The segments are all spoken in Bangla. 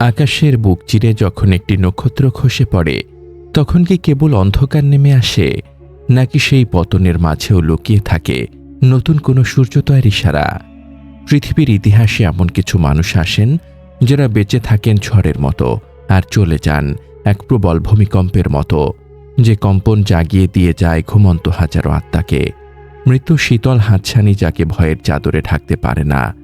আকাশের বুক চিরে যখন একটি নক্ষত্র খসে পড়ে, তখন কি কেবল অন্ধকার নেমে আসে, নাকি সেই পতনের মাঝেও লুকিয়ে থাকে নতুন কোনো সূর্যোদয়ের ইশারা? পৃথিবীর ইতিহাসে এমন কিছু মানুষ আসেন, যারা বেঁচে থাকেন ঝড়ের মতো আর চলে যান এক প্রবল ভূমিকম্পের মতো, যে কম্পন জাগিয়ে দিয়ে যায় ঘুমন্ত হাজারো আত্মাকে। মৃত্যু শীতল হাতছানি যাকে ভয়ের চাদরে ঢাকতে পারে না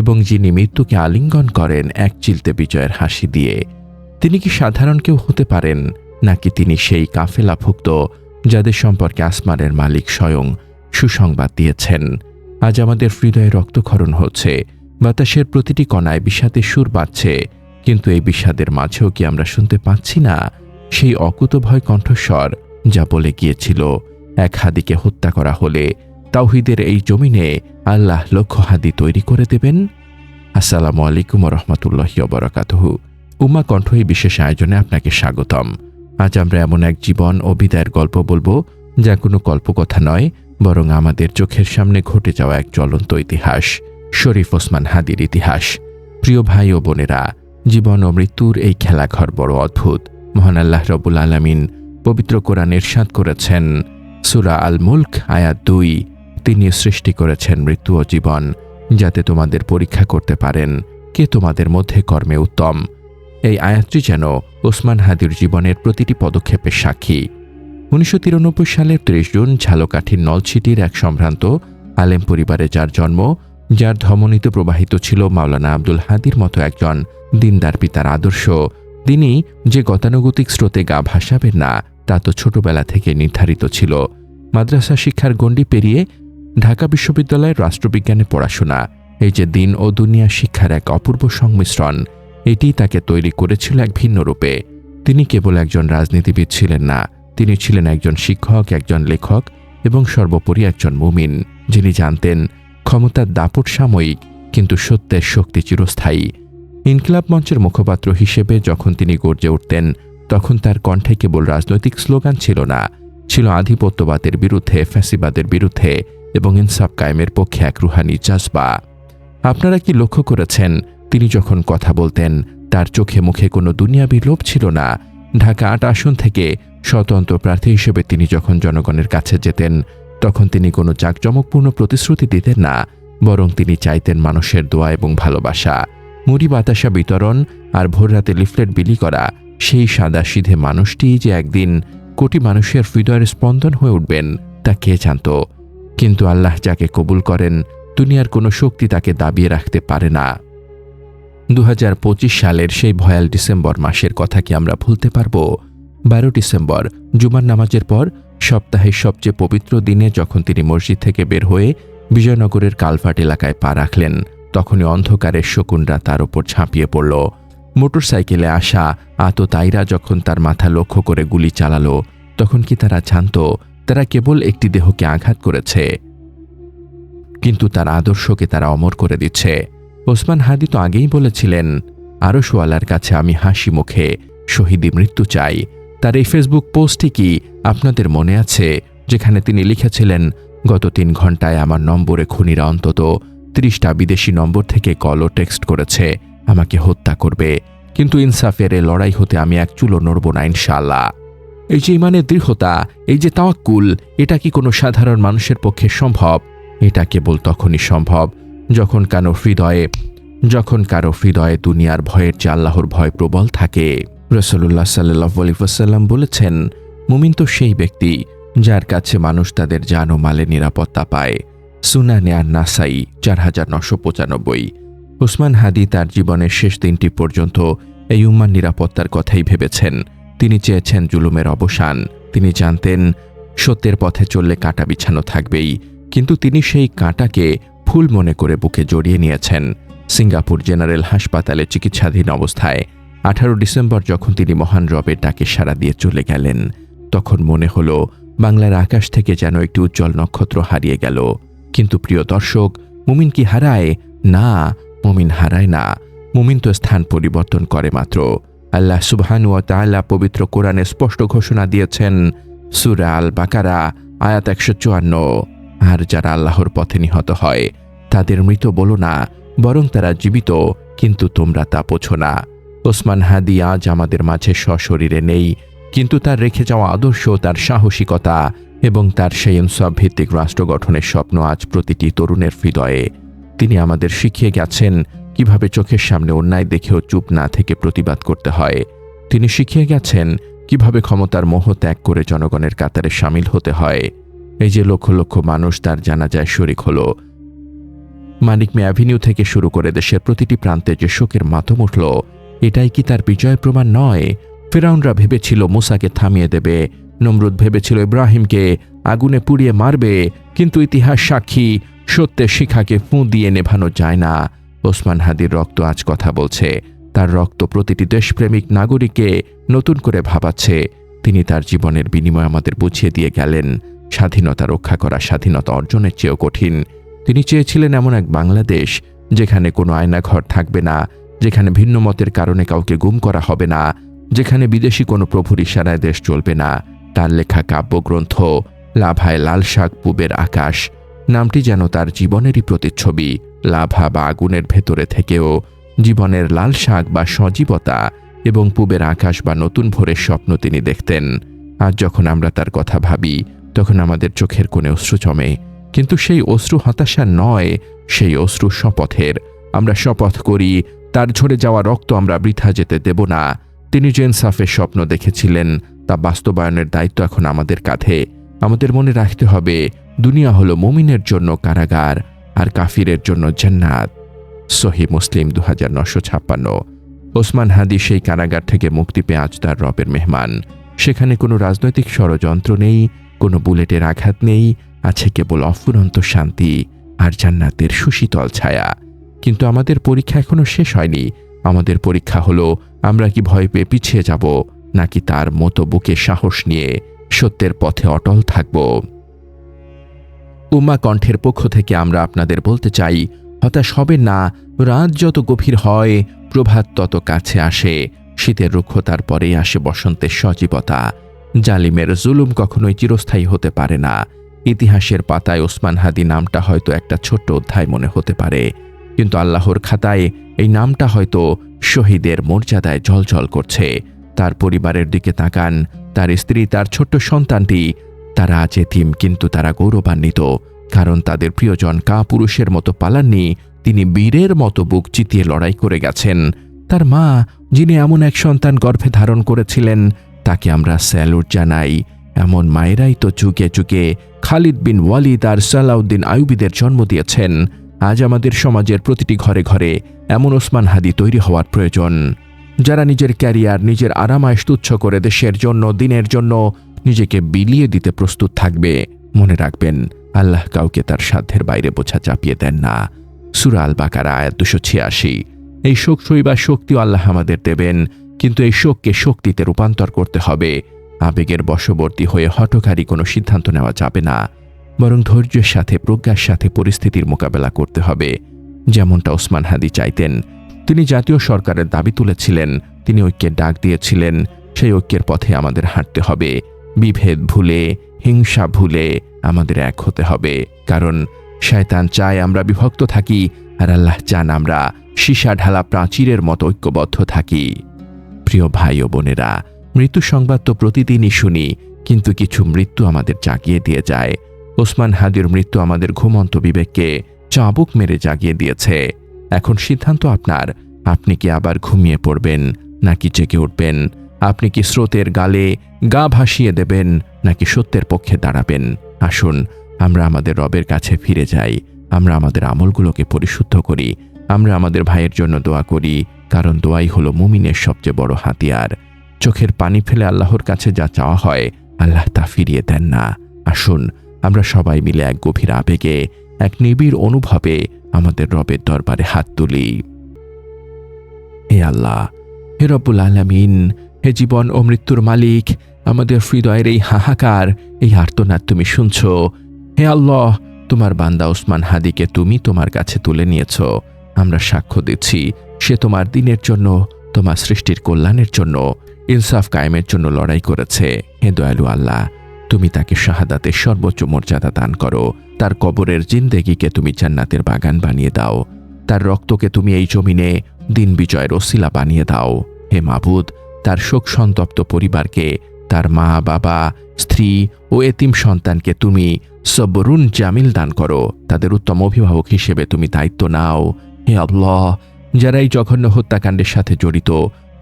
এবং যিনি মৃত্যুকে আলিঙ্গন করেন, এক চিলতে বিজয়ের হাসি দিয়ে। তিনি কি সাধারণ কেউ হতে পারেন, নাকি তিনি সেই কাফেলাভুক্ত, যাদের সম্পর্কে আসমানের মালিক স্বয়ং সুসংবাদ দিয়েছেন? আজ আমাদের হৃদয়ে রক্তক্ষরণ হচ্ছে, বাতাসের প্রতিটি কণায় বিষাদের সুর বাজছে, কিন্তু এই বিষাদের মাঝেও কি আমরা শুনতে পাচ্ছি না সেই অকুতভয় কণ্ঠস্বর, যা বলে গিয়েছিল, এক হাদিকে হত্যা করা হলে তাওহিদের এই জমিনে আল্লাহ লক্ষ হাদি তৈরি করে দেবেন। আসসালামু আলাইকুম রহমতুল্লাহ বরকাতহু উমা কণ্ঠ এই বিশেষ আয়োজনে আপনাকে স্বাগতম। আজ আমরা এমন এক জীবন ও বিদায়ের গল্প বলব, যা কোনো কল্পকথা নয়, বরং আমাদের চোখের সামনে ঘটে যাওয়া এক জ্বলন্ত ইতিহাস, শরীফ ওসমান হাদির ইতিহাস। প্রিয় ভাই ও বোনেরা, জীবন ও মৃত্যুর এই খেলাঘর বড় অদ্ভুত। মহান আল্লাহ রবুল আলমিন পবিত্র কোরআন ইরশাদ করেছেন, সুরা আল মুল্ক আয়াত দুই। তিনি সৃষ্টি করেছেন মৃত্যু ও জীবন, যাতে তোমাদের পরীক্ষা করতে পারেন কে তোমাদের মধ্যে কর্মে উত্তম। এই আয়াতটি যেন ওসমান হাদির জীবনের প্রতিটি পদক্ষেপের সাক্ষী। উনিশশো তিরানব্বই সালের ত্রিশ জুন ঝালকাঠির নলছিটির এক সম্ভ্রান্ত আলেম পরিবারে যার জন্ম, যার ধমনীতে প্রবাহিত ছিল মাওলানা আব্দুল হাদির মতো একজন দিনদার পিতার আদর্শ। তিনি যে গতানুগতিক স্রোতে গা ভাসাবেন না, তা তো ছোটবেলা থেকে নির্ধারিত ছিল। মাদ্রাসা শিক্ষার গণ্ডি পেরিয়ে ঢাকা বিশ্ববিদ্যালয়ের রাষ্ট্রবিজ্ঞানে পড়াশোনা, এই যে দিন ও দুনিয়া শিক্ষার এক অপূর্ব সংমিশ্রণ, এটি তাকে তৈরি করেছিল এক ভিন্ন রূপে। তিনি কেবল একজন রাজনীতিবিদ ছিলেন না, তিনি ছিলেন একজন শিক্ষক, একজন লেখক এবং সর্বোপরি একজন মুমিন, যিনি জানতেন ক্ষমতার দাপট সাময়িক, কিন্তু সত্যের শক্তি চিরস্থায়ী। ইনকিলাব মঞ্চের মুখপাত্র হিসেবে যখন তিনি গর্জে উঠতেন, তখন তার কণ্ঠে কেবল রাজনৈতিক স্লোগান ছিল না, ছিল আধিপত্যবাদের বিরুদ্ধে, ফ্যাসিবাদের বিরুদ্ধে এবং ইনসাফ কায়েমের পক্ষে এক রুহানি জাজবা আপনারা কি লক্ষ্য করেছেন, তিনি যখন কথা বলতেন, তার চোখে মুখে কোনো দুনিয়াবি লোভ ছিল না? ঢাকা আট আসন থেকে স্বতন্ত্র প্রার্থী হিসেবে তিনি যখন জনগণের কাছে যেতেন, তখন তিনি কোনো জাঁকজমকপূর্ণ প্রতিশ্রুতি দিতেন না, বরং তিনি চাইতেন মানুষের দোয়া এবং ভালোবাসা। মুড়ি বাতাসা বিতরণ আর ভোররাতে লিফলেট বিলি করা, সেই সাদা সিধে মানুষটি যে একদিন কোটি মানুষের হৃদয়ের স্পন্দন হয়ে উঠবেন, তা কে জানত? কিন্তু আল্লাহ যাকে কবুল করেন, দুনিয়ার কোনো শক্তি তাকে দাবিয়ে রাখতে পারে না। দু হাজার পঁচিশ সালের সেই ভয়াল ডিসেম্বর মাসের কথা কি আমরা ভুলতে পারব? বারো ডিসেম্বর, জুমার নামাজের পর, সপ্তাহের সবচেয়ে পবিত্র দিনে যখন তিনি মসজিদ থেকে বের হয়ে বিজয়নগরের কালভার্ট এলাকায় পা রাখলেন, তখনই অন্ধকারের শকুনরা তার ওপর ঝাঁপিয়ে পড়ল। মোটরসাইকেলে আসা আততায়ীরা যখন তার মাথা লক্ষ্য করে গুলি চালালো, তখন কি তারা জানত তারা কেবল একটি দেহকে আঘাত করেছে। কিন্তু তার আদর্শকে তারা অমর করে দিচ্ছে। ওসমান হাদি তো আগেই বলেছিলেন আরও সোয়ালার কাছে আমি হাসি মুখে শহীদি মৃত্যু চাই। তার এই ফেসবুক পোস্টটি কি আপনাদের মনে আছে, যেখানে তিনি লিখেছিলেন, গত তিন ঘন্টায় আমার নম্বরে খুনিরা অন্তত ত্রিশটা বিদেশি নম্বর থেকে কল ও টেক্সট করেছে, আমাকে হত্যা করবে। কিন্তু ইনসাফের এ লড়াই হতে আমি এক চুলো নড়ব না ইনশাল্লাহ এই যে ইমানের দৃঢ়তা, এই যে তাওয়াক্কুল, এটা কি কোনো সাধারণ মানুষের পক্ষে সম্ভব? এটা কেবল তখনই সম্ভব যখন কারও হৃদয়ে, যখন কারও হৃদয়ে দুনিয়ার ভয়ের যে আল্লাহর ভয় প্রবল থাকে। রসল্লাহ সাল্লাহ আলিফাসাল্লাম বলেছেন, মুমিন তো সেই ব্যক্তি যার কাছে মানুষ তাদের জান ও মালে নিরাপত্তা পায়। সুনানে আর নাসাই চার হাজার নশো পঁচানব্বই। ওসমান হাদি তার জীবনের শেষ দিনটি পর্যন্ত এই উম্মার নিরাপত্তার কথাই ভেবেছেন। তিনি চেয়েছেন জুলুমের অবসান। তিনি জানতেন, সত্যের পথে চললে কাঁটা বিছানো থাকবেই। কিন্তু তিনি সেই কাঁটাকে ফুল মনে করে বুকে জড়িয়ে নিয়েছেন। সিঙ্গাপুর জেনারেল হাসপাতালে চিকিৎসাধীন অবস্থায় আঠারো ডিসেম্বর যখন তিনি মহান রবের ডাকে সাড়া দিয়ে চলে গেলেন, তখন মনে হলো, বাংলার আকাশ থেকে যেন একটি উজ্জ্বল নক্ষত্র হারিয়ে গেল। কিন্তু প্রিয় দর্শক, মুমিন কি হারায়? না, মুমিন হারায় না। মুমিন তো স্থান পরিবর্তন করে মাত্র। আল্লাহ সুবহান ও তাআলা পবিত্র কোরআনে স্পষ্ট ঘোষণা দিয়েছেন, সুরা আল বাকারা আয়াত একশো চুয়ান্ন। আর যারা আল্লাহর পথে নিহত হয়, তাদের মৃত বলো না, বরং তারা জীবিত, কিন্তু তোমরা তা পোছো না। ওসমান হাদি আজ আমাদের মাঝে সশরীরে নেই, কিন্তু তার রেখে যাওয়া আদর্শ, তার সাহসিকতা এবং তার সেই ইনসাফ ভিত্তিক রাষ্ট্র গঠনের স্বপ্ন আজ প্রতিটি তরুণের হৃদয়ে। তিনি আমাদের শিখিয়ে গেছেন কীভাবে চোখের সামনে অন্যায় দেখেও চুপ না থেকে প্রতিবাদ করতে হয়? তিনি শিখিয়ে গেছেন কীভাবে ক্ষমতার মোহ ত্যাগ করে জনগণের কাতারে সামিল হতে হয়। এই যে লক্ষ লক্ষ মানুষ তার জানাজায় শরিক হলো। মানিক মে অ্যাভিনিউ থেকে শুরু করে দেশের প্রতিটি প্রান্তে যে শোকের মাতম উঠল, এটাই কি তার বিজয় প্রমাণ নয়? ফেরাউনরা ভেবেছিল মুসাকে থামিয়ে দেবে, নমরুদ ভেবেছিল ইব্রাহিমকে আগুনে পুড়িয়ে মারবে, কিন্তু ইতিহাস সাক্ষী, সত্যের শিখাকে ফুঁ দিয়ে নেভানো যায় না। ওসমান হাদির রক্ত আজ কথা বলছে। তার রক্ত প্রতিটি দেশপ্রেমিক নাগরিককে নতুন করে ভাবাচ্ছে। তিনি তার জীবনের বিনিময় আমাদের বুঝিয়ে দিয়ে গেলেন। স্বাধীনতা রক্ষা করা স্বাধীনতা অর্জনের চেয়েও কঠিন। তিনি চেয়েছিলেন এমন এক বাংলাদেশ, যেখানে কোনো আয়নাঘর থাকবে না, যেখানে ভিন্ন মতের কারণে কাউকে গুম করা হবে না, যেখানে বিদেশি কোনো প্রভুর ইশারায় দেশ চলবে না। তার লেখা কাব্যগ্রন্থ, লাভায় লাল শাক পুবের আকাশ নামটি যেন তার জীবনেরই প্রতিচ্ছবি, লাভা বা আগুনের ভেতরে থেকেও। জীবনের লাল শাক বা সজীবতা এবং পুবের আকাশ বা নতুন ভোরের স্বপ্ন তিনি দেখতেন। আজ যখন আমরা তার কথা ভাবি, তখন আমাদের চোখের কোণে অশ্রু জমে। কিন্তু সেই অশ্রু হতাশা নয়, সেই অশ্রু শপথের। আমরা শপথ করি, তার ঝরে যাওয়া রক্ত আমরা বৃথা যেতে দেব না। তিনি যে ইনসাফের স্বপ্ন দেখেছিলেন, তা বাস্তবায়নের দায়িত্ব এখন আমাদের কাঁধে। আমাদের মনে রাখতে হবে দুনিয়া হলো মুমিনের জন্য কারাগার আর কাফিরের জন্য জান্নাত। সহি মুসলিম দু হাজার নশো ছাপ্পান্ন। ওসমান হাদি সেই কারাগার থেকে মুক্তি পেয়ে আজ তার রবের মেহমান। সেখানে কোনো রাজনৈতিক ষড়যন্ত্র নেই, কোনো বুলেটের আঘাত নেই, আছে কেবল অফুরন্ত শান্তি আর জান্নাতের সুশীতল ছায়া। কিন্তু আমাদের পরীক্ষা এখনও শেষ হয়নি। আমাদের পরীক্ষা হলো, আমরা কি ভয় পেয়ে পিছিয়ে যাব, নাকি তার মতো বুকে সাহস নিয়ে সত্যের পথে অটল থাকব? উমা কণ্ঠের পক্ষ থেকে আমরা আপনাদের বলতে চাই, হতাশ হবেন না, রাত যত গভীর হয়, প্রভাত তত কাছে আসে, শীতের রুক্ষতার পরেই আসে বসন্তের সজীবতা। জালিমের জুলুম কখনোই চিরস্থায়ী হতে পারে না। ইতিহাসের পাতায় ওসমান হাদি নামটা হয়তো একটা ছোট্ট অধ্যায় মনে হতে পারে, কিন্তু আল্লাহর খাতায় এই নামটা হয়তো শহীদের মর্যাদায় জলজল করছে। তার পরিবারের দিকে তাকান, তার স্ত্রী, তার ছোট্ট সন্তানটি তারা আজ এতিম কিন্তু তারা গৌরবান্বিত, কারণ তাদের প্রিয়জন কা পুরুষের মতো পালাননি, তিনি বীরের মতো বুক চিতিয়ে লড়াই করে গেছেন। তার মা, যিনি এমন এক সন্তান গর্ভে ধারণ করেছিলেন, তাকে আমরা স্যালুট জানাই। এমন মায়েরাই তো যুগে যুগে খালিদ বিন ওয়ালিদ আর সালাউদ্দিন আয়ুবিদের জন্ম দিয়েছেন। আজ আমাদের সমাজের প্রতিটি ঘরে ঘরে এমন ওসমান হাদি তৈরি হওয়ার প্রয়োজন। যারা নিজের ক্যারিয়ার, নিজের আরামায় তুচ্ছ করে দেশের জন্য, দিনের জন্য নিজেকে বিলিয়ে দিতে প্রস্তুত থাকবে। মনে রাখবেন, আল্লাহ কাউকে তার সাধ্যের বাইরে বোঝা চাপিয়ে দেন না। সুরাল বাকারা আয়াত দুশো ছিয়াশি। এই শোক সইবার শক্তিও আল্লাহ আমাদের দেবেন, কিন্তু এই শোককে শক্তিতে রূপান্তর করতে হবে। আবেগের বশবর্তী হয়ে হঠকারী কোনো সিদ্ধান্ত নেওয়া যাবে না। বরং ধৈর্যের সাথে, প্রজ্ঞার সাথে পরিস্থিতির মোকাবেলা করতে হবে। যেমনটা ওসমান হাদি চাইতেন, তিনি জাতীয় সরকারের দাবি তুলেছিলেন, তিনি ঐক্যের ডাক দিয়েছিলেন, সেই ঐক্যের পথে আমাদের হাঁটতে হবে। বিভেদ ভুলে, হিংসা ভুলে আমাদের এক হতে হবে। কারণ শয়তান চায় আমরা বিভক্ত থাকি আর আল্লাহ চান আমরা সীসা ঢালা প্রাচীরের মতো ঐক্যবদ্ধ থাকি। প্রিয় ভাই ও বোনেরা, মৃত্যু সংবাদ তো প্রতিদিনই শুনি, কিন্তু কিছু মৃত্যু আমাদের জাগিয়ে দিয়ে যায়। ওসমান হাদির মৃত্যু আমাদের ঘুমন্ত বিবেককে চাবুক মেরে জাগিয়ে দিয়েছে। এখন সিদ্ধান্ত আপনার। আপনি কি আবার ঘুমিয়ে পড়বেন নাকি জেগে উঠবেন? আপনি কি স্রোতের গালে গা ভাসিয়ে দেবেন, নাকি সত্যের পক্ষে দাঁড়াবেন? আসুন, আমরা আমাদের রবের কাছে ফিরে যাই। আমরা আমাদের আমলগুলোকে পরিশুদ্ধ করি। আমরা আমাদের ভাইয়ের জন্য দোয়া করি, কারণ দোয়াই হলো মুমিনের সবচেয়ে বড় হাতিয়ার। চোখের পানি ফেলে আল্লাহর কাছে যা চাওয়া হয়, আল্লাহ তা ফিরিয়ে দেন না। আসুন, আমরা সবাই মিলে এক গভীর আবেগে, এক নিবিড় অনুভবে আমাদের রবের দরবারে হাত তুলি। হে আল্লাহ, হে রব্বুল আলামিন হে জীবন ও মৃত্যুর মালিক, আমাদের হৃদয়ের এই হাহাকার, এই আর্তনাদ তুমি শুনছ। হে আল্লাহ, তোমার বান্দা ওসমান হাদিকে তুমি তোমার কাছে তুলে নিয়েছ। আমরা সাক্ষ্য দিচ্ছি, সে তোমার দিনের জন্য, তোমার সৃষ্টির কল্যাণের জন্য, ইনসাফ কায়েমের জন্য লড়াই করেছে। হে দয়ালু আল্লাহ, তুমি তাকে শাহাদাতের সর্বোচ্চ মর্যাদা দান করো। তার কবরের জিন্দেগিকে তুমি জান্নাতের বাগান বানিয়ে দাও। তার রক্তকে তুমি এই জমিনে দিন বিজয়ের ওসিলা বানিয়ে দাও। হে মাবুদ তার শোক সন্তপ্ত পরিবারকে, তার মা, বাবা, স্ত্রী ও এতিম সন্তানকে তুমি সবরুন জামিল দান করো। তাদের উত্তম অভিভাবক হিসেবে তুমি দায়িত্ব নাও। হে আল্লাহ, যারা এই জঘন্য হত্যাকাণ্ডের সাথে জড়িত,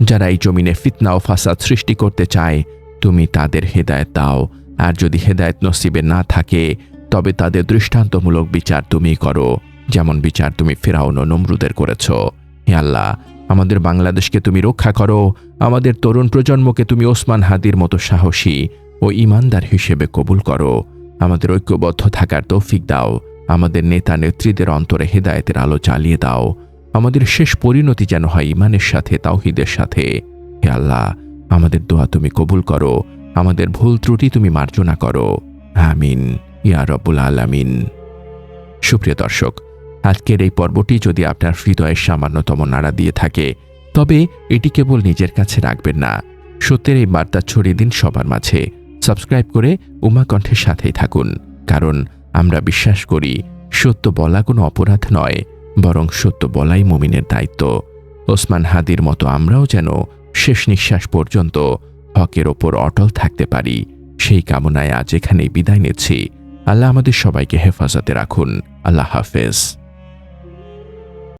যারা এই জমিনে ফিতনা ও ফাসাদ সৃষ্টি করতে চায়, তুমি তাদের হেদায়েত দাও। আর যদি হেদায়েত নসিবে না থাকে, তবে তাদের দৃষ্টান্তমূলক বিচার তুমি করো, যেমন বিচার তুমি ফেরাউন ও নমরুদের করেছ। হে আল্লাহ, আমাদের বাংলাদেশকে তুমি রক্ষা করো, আমাদের তরুণ প্রজন্মকে তুমি ওসমান হাদির মতো সাহসী ও ইমানদার হিসেবে কবুল করো। আমাদের ঐক্যবদ্ধ থাকার তৌফিক দাও, আমাদের নেতা নেত্রীদের অন্তরে হেদায়েতের আলো জ্বালিয়ে দাও। আমাদের শেষ পরিণতি যেন হয় ইমানের সাথে, তাওহিদের সাথে। হে আল্লাহ, আমাদের দোয়া তুমি কবুল করো, আমাদের ভুল ত্রুটি তুমি মার্জনা করো। আমিন, ইয়া আলামিন। সুপ্রিয় দর্শক আজকের এই পর্বটি যদি আপনার হৃদয়ের সামান্যতম নাড়া দিয়ে থাকে, তবে এটি কেবল নিজের কাছে রাখবেন না। সত্যের এই বার্তা ছড়িয়ে দিন সবার মাঝে। সাবস্ক্রাইব করে উমা কণ্ঠের সাথেই থাকুন। কারণ আমরা বিশ্বাস করি, সত্য বলা কোনো অপরাধ নয়, বরং সত্য বলাই মুমিনের দায়িত্ব। ওসমান হাদির মতো আমরাও যেন শেষ নিঃশ্বাস পর্যন্ত হকের ওপর অটল থাকতে পারি। সেই কামনায় আজ এখানেই বিদায় নিচ্ছি। আল্লাহ আমাদের সবাইকে হেফাজতে রাখুন। আল্লাহ হাফেজ।